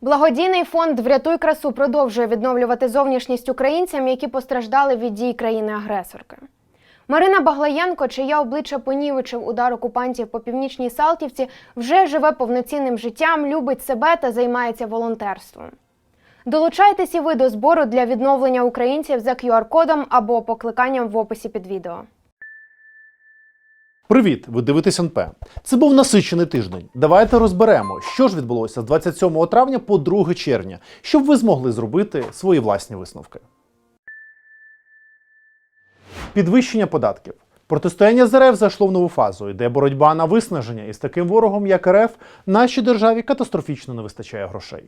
Благодійний фонд Врятуй красу продовжує відновлювати зовнішність українцям, які постраждали від дій країни-агресорки. Марина Баглаєнко, чиє обличчя понівечив удар окупантів по північній Салтівці, вже живе повноцінним життям, любить себе та займається волонтерством. Долучайтесь і ви до збору для відновлення українців за QR-кодом або покликанням в описі під відео. Привіт! Ви дивитесь НП. Це був насичений тиждень. Давайте розберемо, що ж відбулося з 27 травня по 2 червня, щоб ви змогли зробити свої власні висновки. Підвищення податків. Протистояння з РФ зайшло в нову фазу, йде боротьба на виснаження, і з таким ворогом, як РФ, нашій державі катастрофічно не вистачає грошей.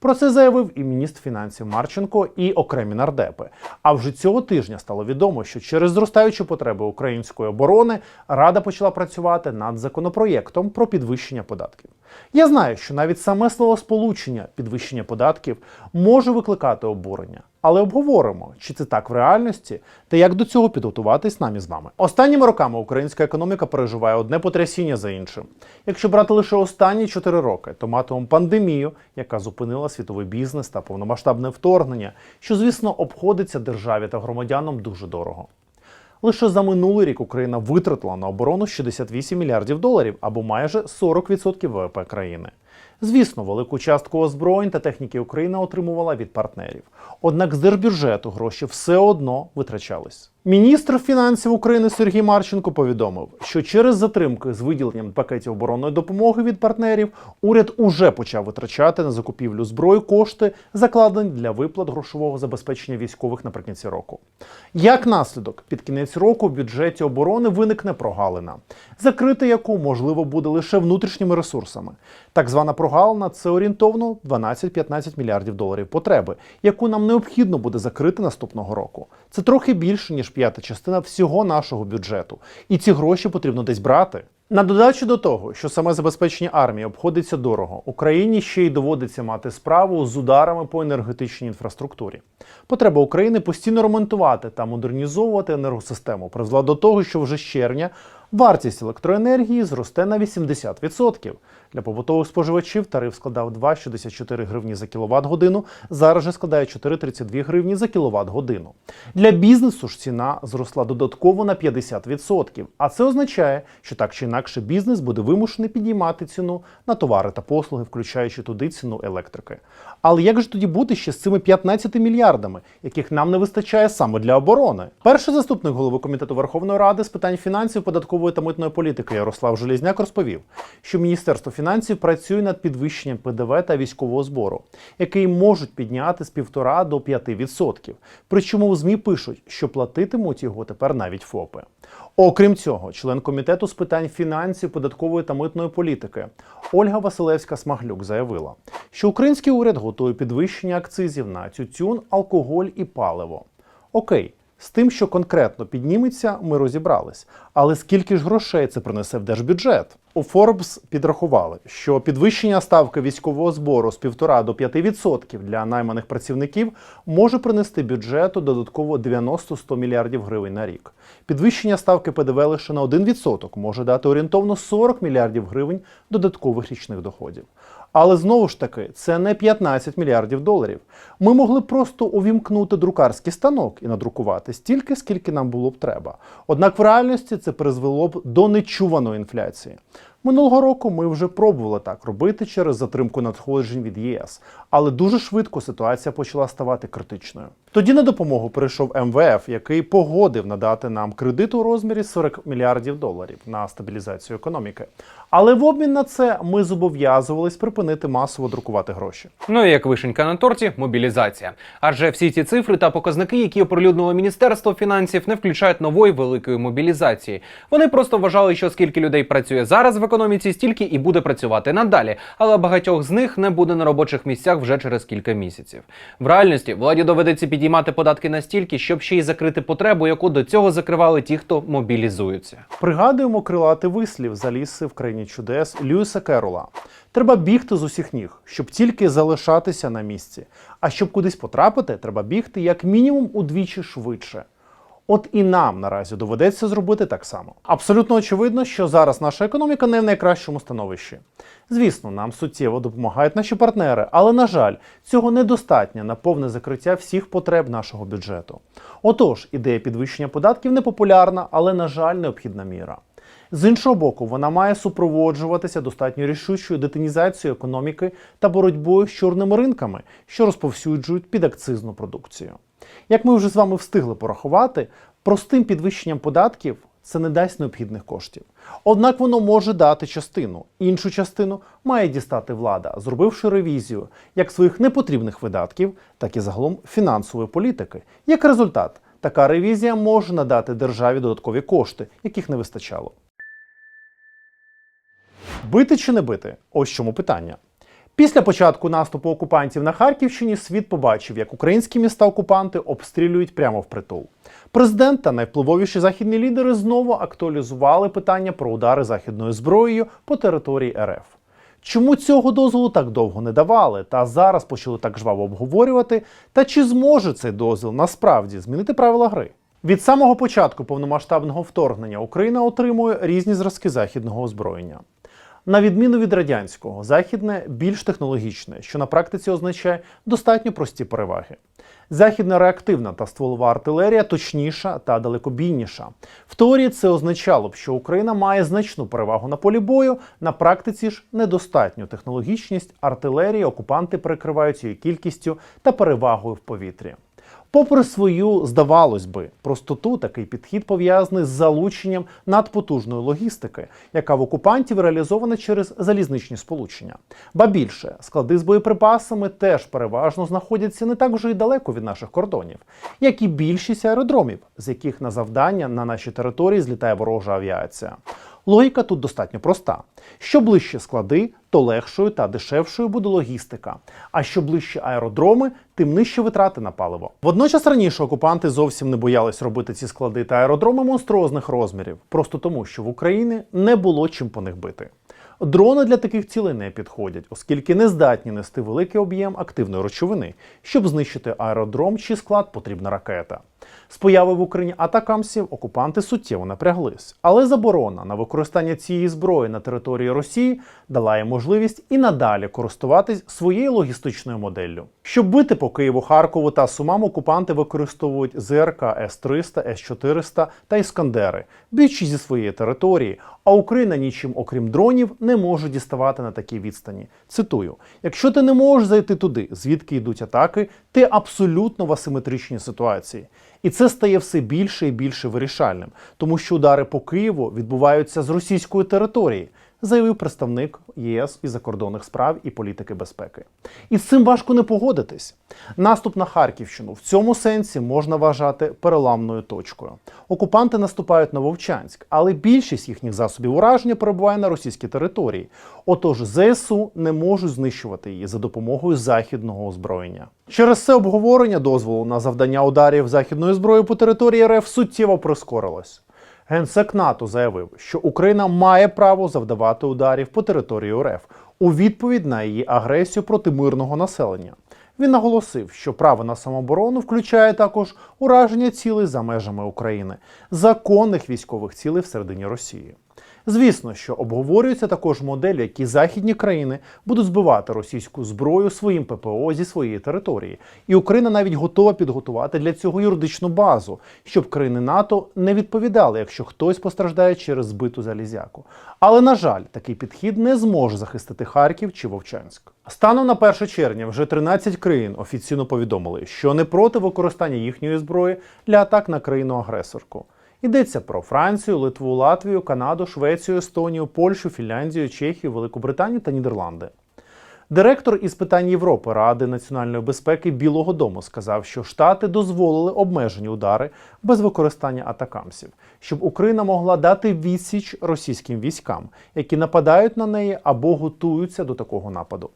Про це заявив і міністр фінансів Марченко, і окремі нардепи. А вже цього тижня стало відомо, що через зростаючі потреби української оборони Рада почала працювати над законопроєктом про підвищення податків. Я знаю, що навіть саме словосполучення підвищення податків може викликати обурення. Але обговоримо, чи це так в реальності, та як до цього підготуватись нам із вами. Останніми роками українська економіка переживає одне потрясіння за іншим. Якщо брати лише останні 4 роки, то матимемо пандемію, яка зупинила світовий бізнес та повномасштабне вторгнення, що, звісно, обходиться державі та громадянам дуже дорого. Лише за минулий рік Україна витратила на оборону 68 мільярдів доларів або майже 40% ВВП країни. Звісно, велику частку озброєнь та техніки Україна отримувала від партнерів. Однак з держбюджету гроші все одно витрачались. Міністр фінансів України Сергій Марченко повідомив, що через затримки з виділенням пакетів оборонної допомоги від партнерів уряд уже почав витрачати на закупівлю зброї кошти, закладені для виплат грошового забезпечення військових наприкінці року. Як наслідок, під кінець року в бюджеті оборони виникне прогалина, закрити яку можливо буде лише внутрішніми ресурсами. Так звана прогалина це орієнтовно 12-15 мільярдів доларів потреби, яку нам необхідно буде закрити наступного року. Це трохи більше ніж п'ята частина всього нашого бюджету, і ці гроші потрібно десь брати. На додачу до того, що саме забезпечення армії обходиться дорого, Україні ще й доводиться мати справу з ударами по енергетичній інфраструктурі. Потреба України постійно ремонтувати та модернізовувати енергосистему призвела до того, що вже з червня вартість електроенергії зросте на 80%. Для побутових споживачів тариф складав 2,64 гривні за кіловат годину, зараз же складає 4,32 гривні за кіловат годину. Для бізнесу ж ціна зросла додатково на 50%. А це означає, що так чи інакше бізнес буде вимушений підіймати ціну на товари та послуги, включаючи туди ціну електрики. Але як же тоді бути ще з цими 15 мільярдами, яких нам не вистачає саме для оборони? Перший заступник голови комітету Верховної Ради з питань фінансів, податкової та митної політики Ярослав Желізняк розповів, що Міністерство фінансів працює над підвищенням ПДВ та військового збору, який можуть підняти з 1,5 до 5%. Причому в ЗМІ пишуть, що платитимуть його тепер навіть ФОПи. Окрім цього, член комітету з питань фінансів, податкової та митної політики Ольга Василевська-Смаглюк заявила, що український уряд готує підвищення акцизів на тютюн, алкоголь і паливо. Окей, з тим, що конкретно підніметься, ми розібрались. Але скільки ж грошей це принесе в держбюджет? У Forbes підрахували, що підвищення ставки військового збору з 1,5 до 5% для найманих працівників може принести бюджету додатково 90-100 мільярдів гривень на рік. Підвищення ставки ПДВ лише на 1% може дати орієнтовно 40 мільярдів гривень додаткових річних доходів. Але знову ж таки, це не 15 мільярдів доларів. Ми могли просто увімкнути друкарський станок і надрукувати стільки, скільки нам було б треба. Однак в реальності це призвело б до нечуваної інфляції. Минулого року ми вже пробували так робити через затримку надходжень від ЄС, але дуже швидко ситуація почала ставати критичною. Тоді на допомогу прийшов МВФ, який погодив надати нам кредит у розмірі 40 мільярдів доларів на стабілізацію економіки. Але в обмін на це ми зобов'язувались припинити масово друкувати гроші. Ну і як вишенька на торті мобілізація. Адже всі ці цифри та показники, які оприлюднило Міністерство фінансів, не включають нової великої мобілізації. Вони просто вважали, що скільки людей працює зараз в економіці, стільки і буде працювати надалі. Але багатьох з них не буде на робочих місцях вже через кілька місяців. В реальності владі доведеться підіймати податки настільки, щоб ще й закрити потребу, яку до цього закривали ті, хто мобілізуються. Пригадуємо крилатий вислів за ліси в країні чудес Льюіса Керола. Треба бігти з усіх ніг, щоб тільки залишатися на місці. А щоб кудись потрапити, треба бігти як мінімум удвічі швидше. От і нам наразі доведеться зробити так само. Абсолютно очевидно, що зараз наша економіка не в найкращому становищі. Звісно, нам суттєво допомагають наші партнери, але на жаль, цього недостатньо на повне закриття всіх потреб нашого бюджету. Отож, ідея підвищення податків непопулярна, але на жаль, необхідна міра. З іншого боку, вона має супроводжуватися достатньо рішучою детинізацією економіки та боротьбою з чорними ринками, що розповсюджують підакцизну продукцію. Як ми вже з вами встигли порахувати, простим підвищенням податків це не дасть необхідних коштів. Однак воно може дати частину, іншу частину має дістати влада, зробивши ревізію як своїх непотрібних видатків, так і загалом фінансової політики. Як результат, така ревізія може надати державі додаткові кошти, яких не вистачало. Бити чи не бити? Ось чому питання. Після початку наступу окупантів на Харківщині світ побачив, як українські міста-окупанти обстрілюють прямо впритул. Президент та найвпливовіші західні лідери знову актуалізували питання про удари західною зброєю по території РФ. Чому цього дозволу так довго не давали, та зараз почали так жваво обговорювати? Та чи зможе цей дозвіл насправді змінити правила гри? Від самого початку повномасштабного вторгнення Україна отримує різні зразки західного озброєння. На відміну від радянського, західне більш технологічне, що на практиці означає достатньо прості переваги. Західна реактивна та стволова артилерія точніша та далекобійніша. В теорії це означало б, що Україна має значну перевагу на полі бою. На практиці ж недостатню технологічність артилерії окупанти перекривають її кількістю та перевагою в повітрі. Попри свою, здавалось би, простоту, такий підхід пов'язаний з залученням надпотужної логістики, яка в окупантів реалізована через залізничні сполучення. Ба більше склади з боєприпасами теж переважно знаходяться не так вже й далеко від наших кордонів, як і більшість аеродромів, з яких на завдання на нашій території злітає ворожа авіація. Логіка тут достатньо проста: що ближче склади, то легшою та дешевшою буде логістика. А що ближче аеродроми, тим нижче витрати на паливо. Водночас раніше окупанти зовсім не боялись робити ці склади та аеродроми монструозних розмірів, просто тому, що в Україні не було чим по них бити. Дрони для таких цілей не підходять, оскільки не здатні нести великий об'єм активної речовини. Щоб знищити аеродром чи склад, потрібна ракета. З появи в Україні атакамсів окупанти суттєво напряглись, але заборона на використання цієї зброї на території Росії дала їм можливість і надалі користуватись своєю логістичною моделлю. Щоб бити по Києву, Харкову та Сумам, окупанти використовують ЗРК С-300, С-400 та Іскандери, більшість зі своєї території, а Україна нічим, окрім дронів, не може діставати на такій відстані. Цитую: якщо ти не можеш зайти туди, звідки йдуть атаки, ти абсолютно в асиметричній ситуації. І це стає все більше і більше вирішальним, тому що удари по Києву відбуваються з російської території, заявив представник ЄС із закордонних справ і політики безпеки. І з цим важко не погодитись. Наступ на Харківщину в цьому сенсі можна вважати переламною точкою. Окупанти наступають на Вовчанськ, але більшість їхніх засобів ураження перебуває на російській території. Отож, ЗСУ не можуть знищувати її за допомогою західного озброєння. Через це обговорення дозволу на завдання ударів західної зброї по території РФ суттєво прискорилось. Генсек НАТО заявив, що Україна має право завдавати ударів по території РФ у відповідь на її агресію проти мирного населення. Він наголосив, що право на самооборону включає також ураження цілей за межами України, законних військових цілей всередині Росії. Звісно, що обговорюється також модель, в якій західні країни будуть збивати російську зброю своїм ППО зі своєї території, і Україна навіть готова підготувати для цього юридичну базу, щоб країни НАТО не відповідали, якщо хтось постраждає через збиту залізяку. Але на жаль, такий підхід не зможе захистити Харків чи Вовчанськ. Станом на 1 червня вже 13 країн офіційно повідомили, що не проти використання їхньої зброї для атак на країну-агресорку. Йдеться про Францію, Литву, Латвію, Канаду, Швецію, Естонію, Польщу, Фінляндію, Чехію, Велику Британію та Нідерланди. Директор із питань Європи Ради національної безпеки Білого Дому сказав, що Штати дозволили обмежені удари без використання атакамсів, щоб Україна могла дати відсіч російським військам, які нападають на неї або готуються до такого нападу.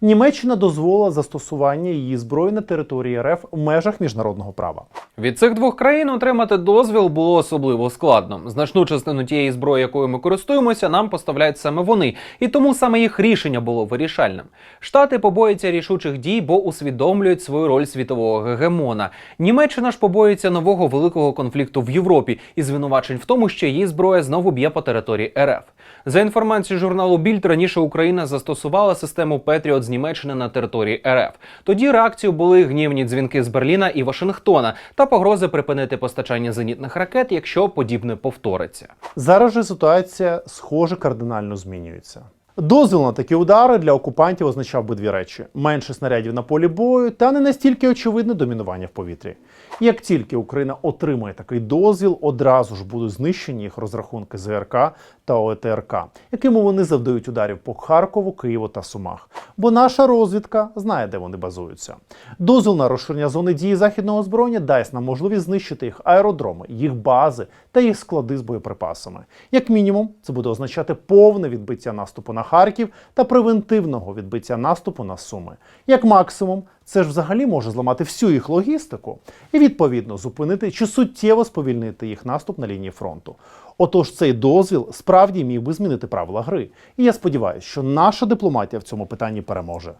Німеччина дозволила застосування її зброї на території РФ в межах міжнародного права. Від цих двох країн отримати дозвіл було особливо складно. Значну частину тієї зброї, якою ми користуємося, нам поставляють саме вони, і тому саме їх рішення було вирішальним. Штати побоюються рішучих дій, бо усвідомлюють свою роль світового гегемона. Німеччина ж побоюється нового великого конфлікту в Європі і звинувачень в тому, що її зброя знову б'є по території РФ. За інформацією журналу Більд, раніше Україна застосувала систему Петріот з Німеччини на території РФ. Тоді реакцією були гнівні дзвінки з Берліна і Вашингтона та погрози припинити постачання зенітних ракет, якщо подібне повториться. Зараз же ситуація, схоже, кардинально змінюється. Дозвіл на такі удари для окупантів означав би дві речі: менше снарядів на полі бою та не настільки очевидне домінування в повітрі. Як тільки Україна отримає такий дозвіл, одразу ж будуть знищені їх розрахунки ЗРК та ОТРК, якими вони завдають ударів по Харкову, Києву та Сумах. Бо наша розвідка знає, де вони базуються. Дозвіл на розширення зони дії західного озброєння дасть нам можливість знищити їх аеродроми, їх бази та їх склади з боєприпасами. Як мінімум, це буде означати повне відбиття наступу на Харків та превентивного відбиття наступу на Суми. Як максимум, це ж взагалі може зламати всю їх логістику і відповідно зупинити чи суттєво сповільнити їх наступ на лінії фронту. Отож, цей дозвіл справді міг би змінити правила гри. І я сподіваюся, що наша дипломатія в цьому питанні переможе.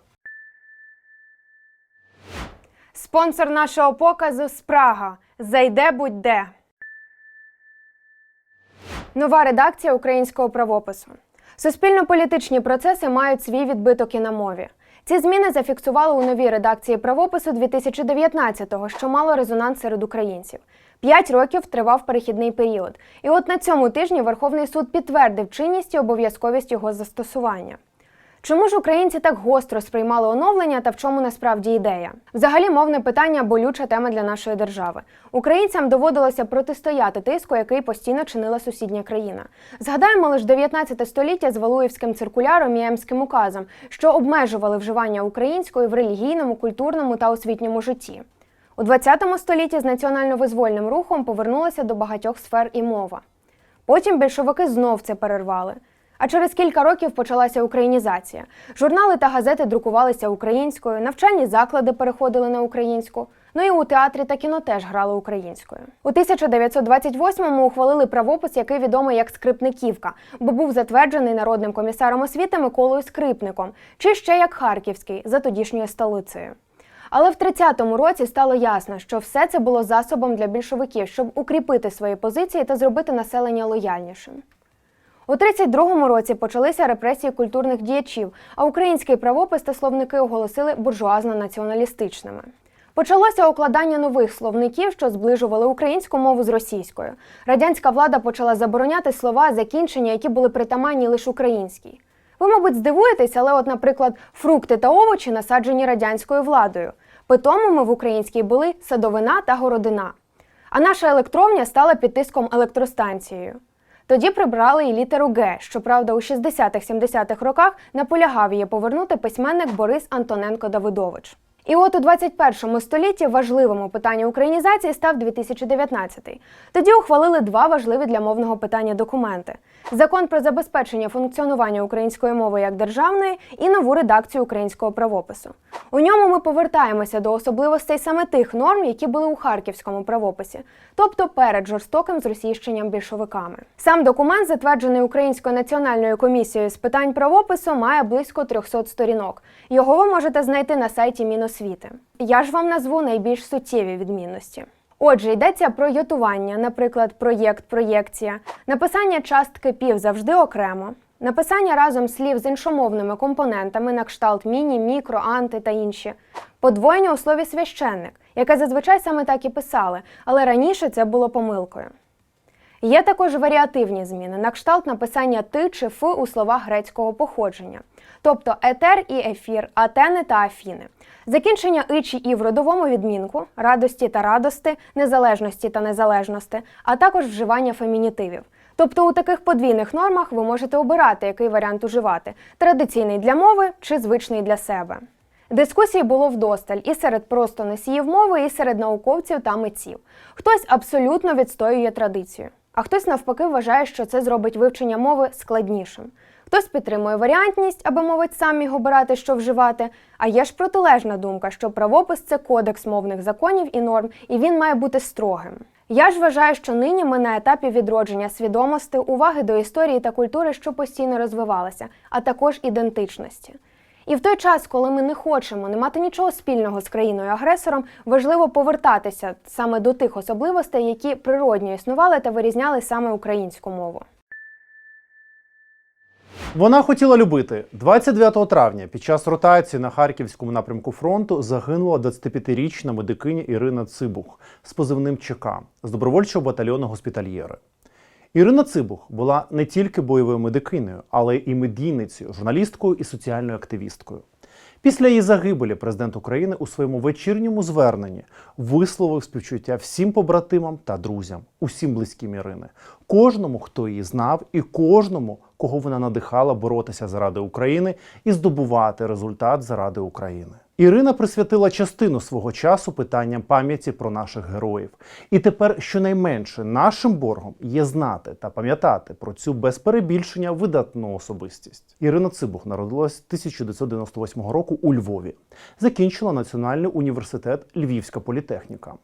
Спонсор нашого показу Спрага. Зайде будь-де. Нова редакція українського правопису. Суспільно-політичні процеси мають свій відбиток і на мові. Ці зміни зафіксували у новій редакції правопису 2019-го, що мало резонанс серед українців. П'ять років тривав перехідний період. І от на цьому тижні Верховний суд підтвердив чинність і обов'язковість його застосування. Чому ж українці так гостро сприймали оновлення та в чому насправді ідея? Взагалі, мовне питання болюча тема для нашої держави. Українцям доводилося протистояти тиску, який постійно чинила сусідня країна. Згадаємо лише 19 століття з Валуївським циркуляром і Емським указом, що обмежували вживання української в релігійному, культурному та освітньому житті. У 20 столітті з національно-визвольним рухом повернулася до багатьох сфер і мова. Потім більшовики знов це перервали. А через кілька років почалася українізація. Журнали та газети друкувалися українською, навчальні заклади переходили на українську. Ну і у театрі та кіно теж грали українською. У 1928-му ухвалили правопис, який відомий як Скрипниківка, бо був затверджений народним комісаром освіти Миколою Скрипником, чи ще як Харківський за тодішньою столицею. Але в 30-му році стало ясно, що все це було засобом для більшовиків, щоб укріпити свої позиції та зробити населення лояльнішим. У 32-му році почалися репресії культурних діячів, а український правопис та словники оголосили буржуазно-націоналістичними. Почалося укладання нових словників, що зближували українську мову з російською. Радянська влада почала забороняти слова, закінчення, які були притаманні лише українській. Ви, мабуть, здивуєтесь, але, от, наприклад, фрукти та овочі насаджені радянською владою. Питомими в українській були садовина та городина. А наша електровня стала під тиском електростанцією. Тоді прибрали і літеру Г. Щоправда, у 60-70-х роках наполягав її повернути письменник Борис Антоненко Давидович. І от у 21 столітті важливим у питанні українізації став 2019. Тоді ухвалили два важливі для мовного питання документи: закон про забезпечення функціонування української мови як державної і нову редакцію українського правопису. У ньому ми повертаємося до особливостей саме тих норм, які були у харківському правописі, тобто перед жорстоким зросійщенням більшовиками. Сам документ, затверджений Українською національною комісією з питань правопису, має близько 300 сторінок. Його ви можете знайти на сайті Міносвіти. Я ж вам назву найбільш суттєві відмінності. Отже, йдеться про йотування, наприклад, проєкт, проєкція, написання частки пів завжди окремо, написання разом слів з іншомовними компонентами на кшталт міні, мікро, анти та інші, подвоєння у слові священник, яке зазвичай саме так і писали, але раніше це було помилкою. Є також варіативні зміни на кшталт написання ти чи фи у словах грецького походження, тобто етер і ефір, атени та афіни. Закінчення и чи і в родовому відмінку, радості та радости, незалежності та незалежності, а також вживання фемінітивів. Тобто у таких подвійних нормах ви можете обирати, який варіант уживати традиційний для мови чи звичний для себе. Дискусій було вдосталь і серед просто носіїв мови, і серед науковців та митців. Хтось абсолютно відстоює традицію, а хтось навпаки вважає, що це зробить вивчення мови складнішим. Хтось підтримує варіантність, аби мовить сам міг обирати, що вживати. А є ж протилежна думка, що правопис це кодекс мовних законів і норм, і він має бути строгим. Я ж вважаю, що нині ми на етапі відродження свідомості, уваги до історії та культури, що постійно розвивалася, а також ідентичності. І в той час, коли ми не хочемо не мати нічого спільного з країною-агресором, важливо повертатися саме до тих особливостей, які природньо існували та вирізняли саме українську мову. Вона хотіла любити 29 травня під час ротації на харківському напрямку фронту загинула 25-річна медикиня Ірина Цибух з позивним ЧК з добровольчого батальйону госпітальєри. Ірина Цибух була не тільки бойовою медикинею, але і медійницею, журналісткою і соціальною активісткою. Після її загибелі президент України у своєму вечірньому зверненні висловив співчуття всім побратимам та друзям, усім близьким Ірини, кожному, хто її знав, і кожному, кого вона надихала боротися заради України і здобувати результат заради України. Ірина присвятила частину свого часу питанням пам'яті про наших героїв. І тепер щонайменше нашим боргом є знати та пам'ятати про цю без перебільшення видатну особистість. Ірина Цибух народилась 1998 року у Львові. Закінчила Національний університет Львівська політехніка.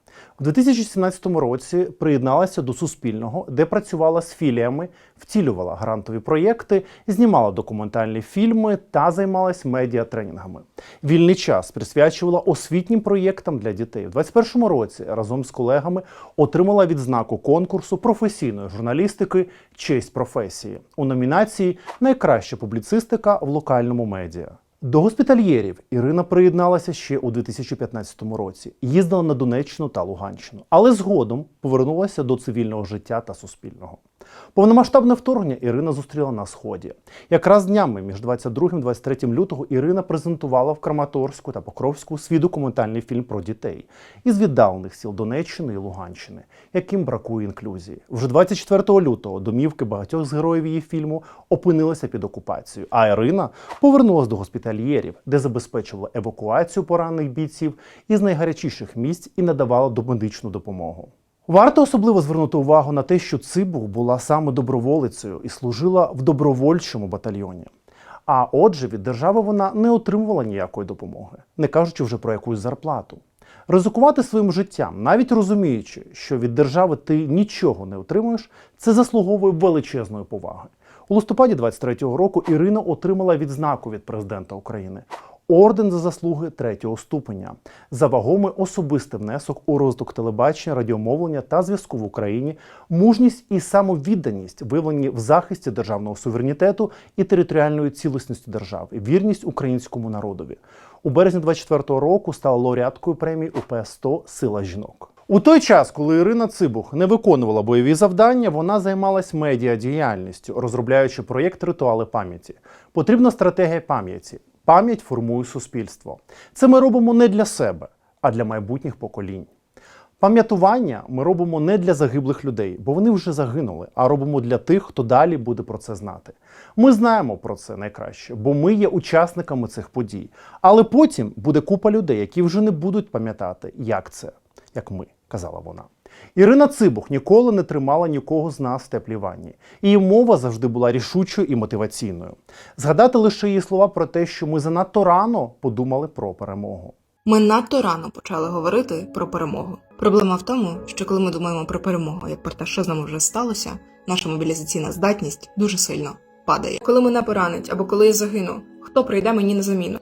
У 2017 році приєдналася до Суспільного, де працювала з філіями, втілювала грантові проєкти, знімала документальні фільми та займалась медіатренінгами. Вільний час присвячувала освітнім проєктам для дітей. У 2021 році разом з колегами отримала відзнаку конкурсу професійної журналістики Честь професії у номінації Найкраща публіцистика в локальному медіа. До госпітальєрів Ірина приєдналася ще у 2015 році. Їздила на Донеччину та Луганщину, але згодом повернулася до цивільного життя та суспільного. Повномасштабне вторгнення Ірина зустріла на сході. Якраз днями між 22 і 23 лютого Ірина презентувала в Краматорську та Покровську свій документальний фільм про дітей із віддалених сіл Донеччини і Луганщини, яким бракує інклюзії. Вже 24 лютого домівки багатьох з героїв її фільму опинилися під окупацією. А Ірина повернулася до госпітальєрів, де забезпечувала евакуацію поранених бійців із найгарячіших місць і надавала домедичну допомогу. Варто особливо звернути увагу на те, що Цибух була саме доброволицею і служила в добровольчому батальйоні. А отже, від держави вона не отримувала ніякої допомоги, не кажучи вже про якусь зарплату. Ризикувати своїм життям, навіть розуміючи, що від держави ти нічого не отримуєш, це заслуговує величезної поваги. У листопаді 23-го року Ірина отримала відзнаку від президента України орден за заслуги третього ступеня за вагомий особистий внесок у розвиток телебачення, радіомовлення та зв'язку в Україні, мужність і самовідданість виявлені в захисті державного суверенітету і територіальної цілісності держави, вірність українському народові. У березні 24-го року стала лауреаткою премії УП 100 Сила жінок. У той час, коли Ірина Цибух не виконувала бойові завдання, вона займалась медіадіяльністю, розробляючи проєкт Ритуали пам'яті. Потрібна стратегія пам'яті. Пам'ять формує суспільство. Це ми робимо не для себе, а для майбутніх поколінь. Пам'ятування ми робимо не для загиблих людей, бо вони вже загинули, а робимо для тих, хто далі буде про це знати. Ми знаємо про це найкраще, бо ми є учасниками цих подій. Але потім буде купа людей, які вже не будуть пам'ятати, як це, як ми, казала вона. Ірина Цибух ніколи не тримала нікого з нас в теплій ванні. Її мова завжди була рішучою і мотиваційною. Згадати лише її слова про те, що ми занадто рано подумали про перемогу. Ми надто рано почали говорити про перемогу. Проблема в тому, що коли ми думаємо про перемогу, як про те, що з нами вже сталося, наша мобілізаційна здатність дуже сильно падає. Коли мене поранить або коли я загину, хто прийде мені на заміну?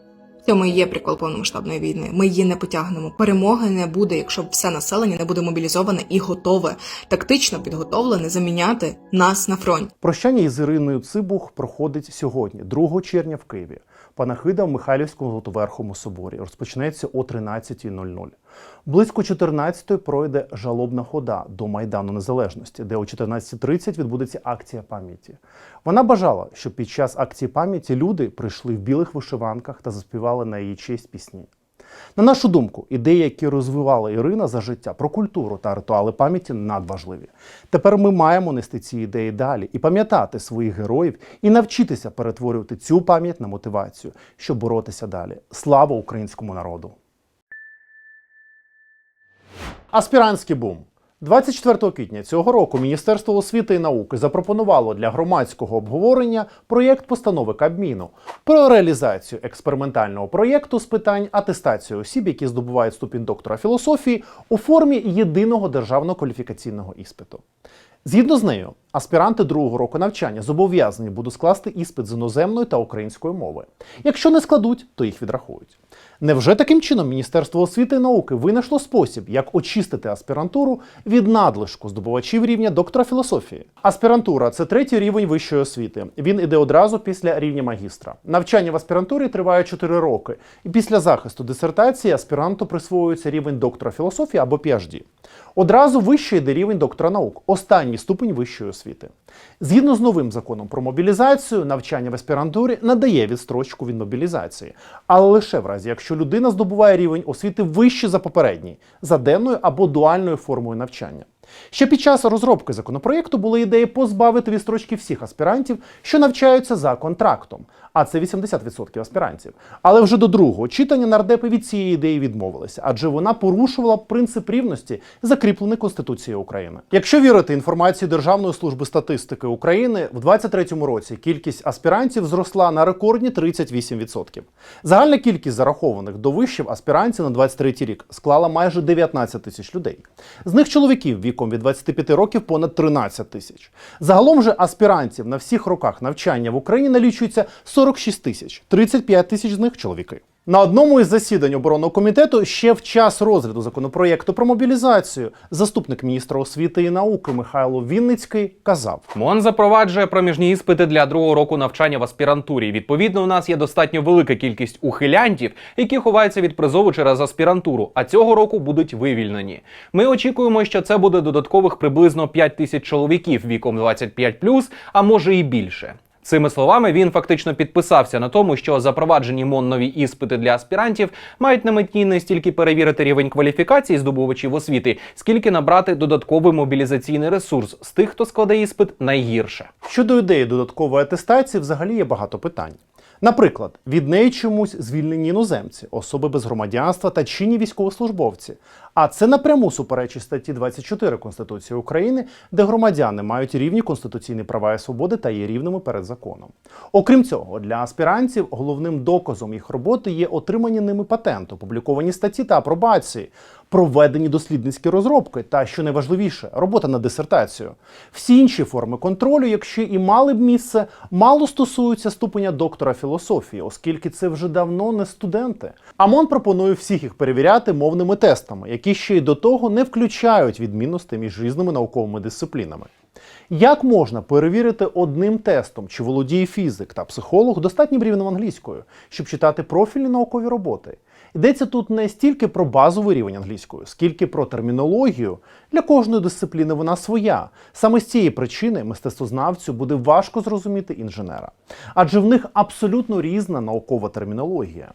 Цьому і є прикол повномасштабної війни. Ми її не потягнемо. Перемоги не буде, якщо все населення не буде мобілізоване і готове, тактично підготовлене заміняти нас на фронті. Прощання із Іриною Цибух проходить сьогодні, 2 червня в Києві. Панахида в Михайлівському Золотоверхому соборі розпочнеться о 13.00. Близько 14.00 пройде жалобна хода до Майдану Незалежності, де о 14.30 відбудеться акція пам'яті. Вона бажала, щоб під час акції пам'яті люди прийшли в білих вишиванках та заспівали на її честь пісні. На нашу думку, ідеї, які розвивала Ірина за життя про культуру та ритуали пам'яті, надважливі. Тепер ми маємо нести ці ідеї далі і пам'ятати своїх героїв і навчитися перетворювати цю пам'ять на мотивацію, щоб боротися далі. Слава українському народу! Аспірантський бум. 24 квітня цього року Міністерство освіти і науки запропонувало для громадського обговорення проєкт постанови Кабміну про реалізацію експериментального проєкту з питань атестації осіб, які здобувають ступінь доктора філософії у формі єдиного державного кваліфікаційного іспиту. Згідно з нею, аспіранти другого року навчання зобов'язані будуть скласти іспит з іноземної та української мови. Якщо не складуть, то їх відрахують. Невже таким чином Міністерство освіти і науки винайшло спосіб, як очистити аспірантуру від надлишку здобувачів рівня доктора філософії? Аспірантура це третій рівень вищої освіти. Він іде одразу після рівня магістра. Навчання в аспірантурі триває 4 роки, і після захисту дисертації аспіранту присвоюється рівень доктора філософії або PhD. Одразу вище йде рівень доктора наук, останній ступень вищої освіти. Згідно з новим законом про мобілізацію, навчання в аспірантурі надає відстрочку від мобілізації, але лише в разі, якщо людина здобуває рівень освіти вище за попередній, за денною або дуальною формою навчання. Ще під час розробки законопроєкту були ідеї позбавити відстрочки всіх аспірантів, що навчаються за контрактом, а це 80% аспірантів. Але вже до другого читання нардепи від цієї ідеї відмовилися, адже вона порушувала принцип рівності, закріплений Конституцією України. Якщо вірити інформації Державної служби статистики України, в 2023 році кількість аспірантів зросла на рекордні 38%. Загальна кількість зарахованих до вишів аспірантів на 23 рік склала майже 19 тисяч людей. З них чоловіків віком від 25 років понад 13 тисяч. Загалом же аспірантів на всіх роках навчання в Україні налічується 46 тисяч, 35 тисяч з них чоловіки. На одному із засідань оборонного комітету ще в час розгляду законопроєкту про мобілізацію заступник міністра освіти і науки Михайло Вінницький казав: МОН запроваджує проміжні іспити для другого року навчання в аспірантурі. Відповідно, у нас є достатньо велика кількість ухилянтів, які ховаються від призову через аспірантуру, а цього року будуть вивільнені. Ми очікуємо, що це буде додаткових приблизно 5 тисяч чоловіків віком 25+, а може і більше. Цими словами він фактично підписався на тому, що запроваджені МОН нові іспити для аспірантів мають на меті не стільки перевірити рівень кваліфікації здобувачів освіти, скільки набрати додатковий мобілізаційний ресурс з тих, хто складе іспит найгірше. Щодо ідеї додаткової атестації, взагалі є багато питань. Наприклад, від неї чомусь звільнені іноземці, особи без громадянства та чинні військовослужбовці. А це напряму суперечить статті 24 Конституції України, де громадяни мають рівні конституційні права і свободи та є рівними перед законом. Окрім цього, для аспірантів головним доказом їх роботи є отримані ними патенти, опубліковані статті та апробації, проведені дослідницькі розробки та, що найважливіше, робота на дисертацію. Всі інші форми контролю, якщо і мали б місце, мало стосуються ступеня доктора філософії, оскільки це вже давно не студенти. АМОН пропонує всіх їх перевіряти мовними тестами, які ще й до того не включають відмінностей між різними науковими дисциплінами. Як можна перевірити одним тестом, чи володіє фізик та психолог достатнім рівнем англійською, щоб читати профільні наукові роботи? Йдеться тут не стільки про базовий рівень англійської, скільки про термінологію. Для кожної дисципліни вона своя. Саме з цієї причини мистецтвознавцю буде важко зрозуміти інженера, адже в них абсолютно різна наукова термінологія.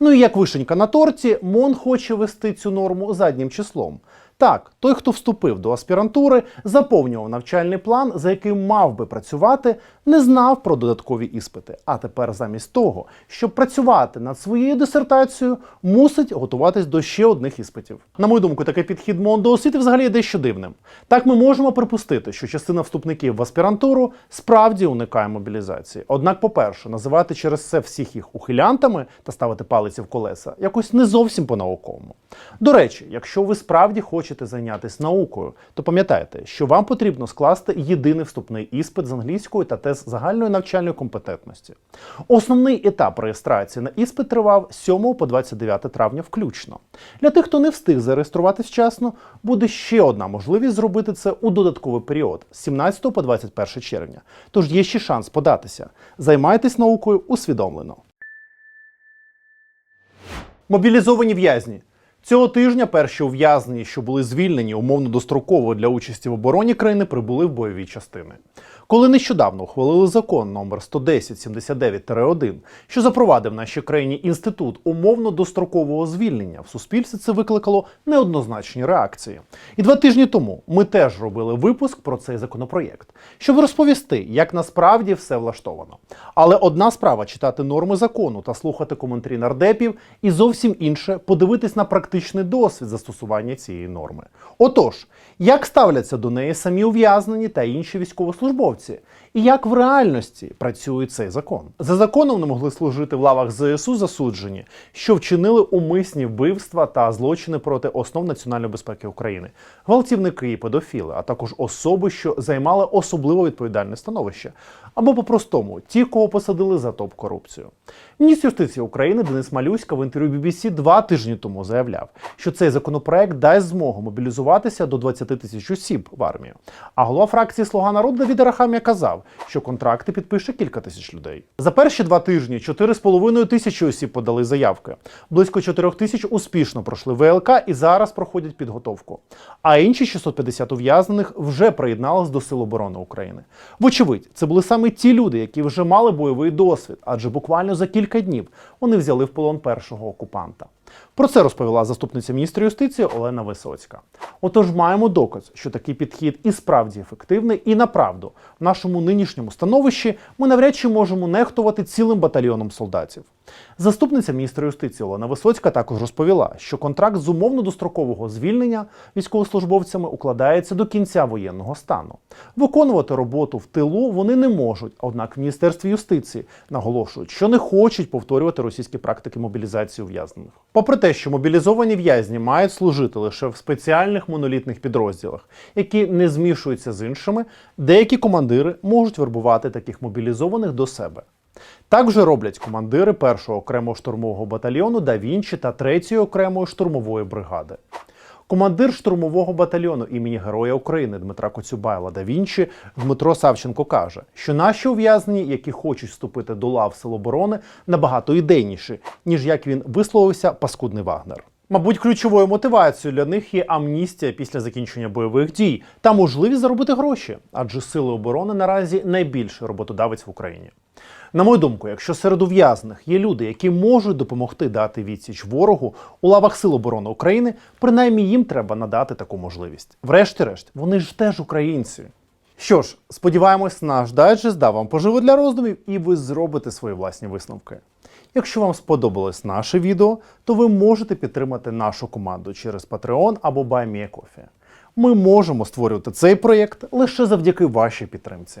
Ну і як вишенька на торті, МОН хоче вести цю норму заднім числом. Так, той, хто вступив до аспірантури, заповнював навчальний план, за яким мав би працювати, не знав про додаткові іспити. А тепер замість того, щоб працювати над своєю дисертацією, мусить готуватись до ще одних іспитів. На мою думку, такий підхід до освіти взагалі дещо дивним. Так ми можемо припустити, що частина вступників в аспірантуру справді уникає мобілізації. Однак, по-перше, називати через це всіх їх ухилянтами та ставити палиці в колеса якось не зовсім по-науковому. До речі, якщо ви справді хочете зайнятися наукою, то пам'ятайте, що вам потрібно скласти єдиний вступний іспит з англійської та тест загальної навчальної компетентності. Основний етап реєстрації на іспит тривав з 7 по 29 травня включно. Для тих, хто не встиг зареєструватись вчасно, буде ще одна можливість зробити це у додатковий період з 17 по 21 червня. Тож є ще шанс податися. Займайтесь наукою усвідомлено. Мобілізовані в'язні. Цього тижня перші ув'язнені, що були звільнені умовно достроково для участі в обороні країни, прибули в бойові частини. Коли нещодавно ухвалили закон номер 11079-1, що запровадив в нашій країні інститут умовно дострокового звільнення, в суспільстві це викликало неоднозначні реакції. І два тижні тому ми теж робили випуск про цей законопроєкт, щоб розповісти, як насправді все влаштовано. Але одна справа читати норми закону та слухати коментарі нардепів, і зовсім інше подивитись на практичний досвід застосування цієї норми. Отож, як ставляться до неї самі ув'язнені та інші військовослужбовці, науці. І як в реальності працює цей закон? За законом не могли служити в лавах ЗСУ засуджені, що вчинили умисні вбивства та злочини проти основ національної безпеки України, гвалтівники і педофіли, а також особи, що займали особливо відповідальне становище, або по-простому ті, кого посадили за топ-корупцію. Міністр юстиції України Денис Малюська в інтерв'ю BBC два тижні тому заявляв, що цей законопроект дасть змогу мобілізуватися до 20 тисяч осіб в армію. А голова фракції Слуга народу Давід Арахамія казав, що контракти підпише кілька тисяч людей. За перші два тижні 4,5 тисячі осіб подали заявки. Близько 4 тисяч успішно пройшли ВЛК і зараз проходять підготовку. А інші 650 ув'язнених вже приєднались до Сил оборони України. Вочевидь, це були саме ті люди, які вже мали бойовий досвід, адже буквально за кілька днів вони взяли в полон першого окупанта. Про це розповіла заступниця міністра юстиції Олена Висоцька. Отож, маємо доказ, що такий підхід і справді ефективний, і направду в нашому нинішньому становищі ми навряд чи можемо нехтувати цілим батальйоном солдатів. Заступниця міністра юстиції Олена Висоцька також розповіла, що контракт з умовно дострокового звільнення військовослужбовцями укладається до кінця воєнного стану. Виконувати роботу в тилу вони не можуть. Однак в міністерстві юстиції наголошують, що не хочуть повторювати російські практики мобілізації ув'язнених. Попри те, що мобілізовані в'язні мають служити лише в спеціальних монолітних підрозділах, які не змішуються з іншими, деякі командири можуть вербувати таких мобілізованих до себе. Так вже роблять командири першого окремого штурмового батальйону Да Вінчі та третьої окремої штурмової бригади. Командир штурмового батальйону імені Героя України Дмитра Коцюбайла да Вінчі Дмитро Савченко каже, що наші ув'язнені, які хочуть вступити до лав Сил оборони, набагато ідейніші, ніж як він висловився паскудний Вагнер. Мабуть, ключовою мотивацією для них є амністія після закінчення бойових дій та можливість заробити гроші, адже сили оборони наразі найбільший роботодавець в Україні. На мою думку, якщо серед ув'язаних є люди, які можуть допомогти дати відсіч ворогу у лавах Сил оборони України, принаймні їм треба надати таку можливість. Врешті-решт, вони ж теж українці. Що ж, сподіваємось, наш дайджест дав вам поживо для роздумів, і ви зробите свої власні висновки. Якщо вам сподобалось наше відео, то ви можете підтримати нашу команду через Patreon або BuyMeACoffee. Ми можемо створювати цей проєкт лише завдяки вашій підтримці.